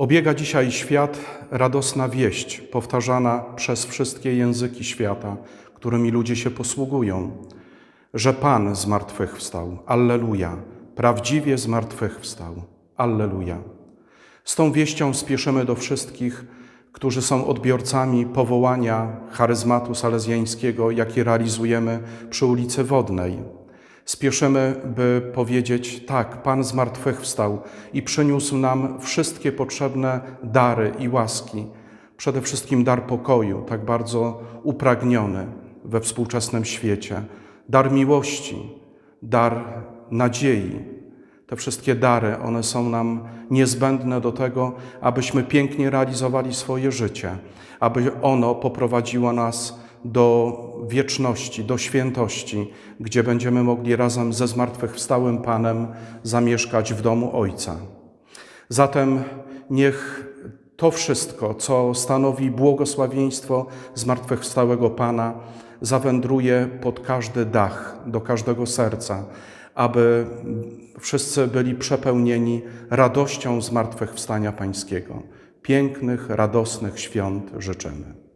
Obiega dzisiaj świat radosna wieść, powtarzana przez wszystkie języki świata, którymi ludzie się posługują, że Pan zmartwychwstał. Alleluja. Prawdziwie zmartwychwstał. Alleluja. Z tą wieścią spieszymy do wszystkich, którzy są odbiorcami powołania charyzmatu salezjańskiego, jaki realizujemy przy ulicy Wodnej. Spieszymy, by powiedzieć: Tak, Pan zmartwychwstał i przyniósł nam wszystkie potrzebne dary i łaski. Przede wszystkim dar pokoju, tak bardzo upragniony we współczesnym świecie, dar miłości, dar nadziei, te wszystkie dary, one są nam niezbędne do tego, abyśmy pięknie realizowali swoje życie, aby ono poprowadziło nas do wieczności, do świętości, gdzie będziemy mogli razem ze zmartwychwstałym Panem zamieszkać w domu Ojca. Zatem niech to wszystko, co stanowi błogosławieństwo zmartwychwstałego Pana, zawędruje pod każdy dach, do każdego serca, aby wszyscy byli przepełnieni radością zmartwychwstania Pańskiego. Pięknych, radosnych świąt życzymy.